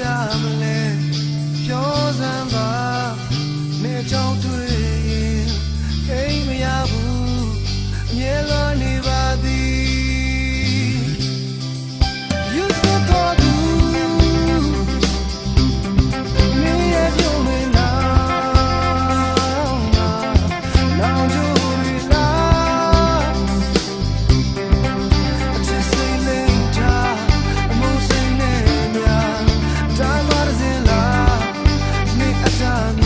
ရမလဲပြောစမ်း I'm done.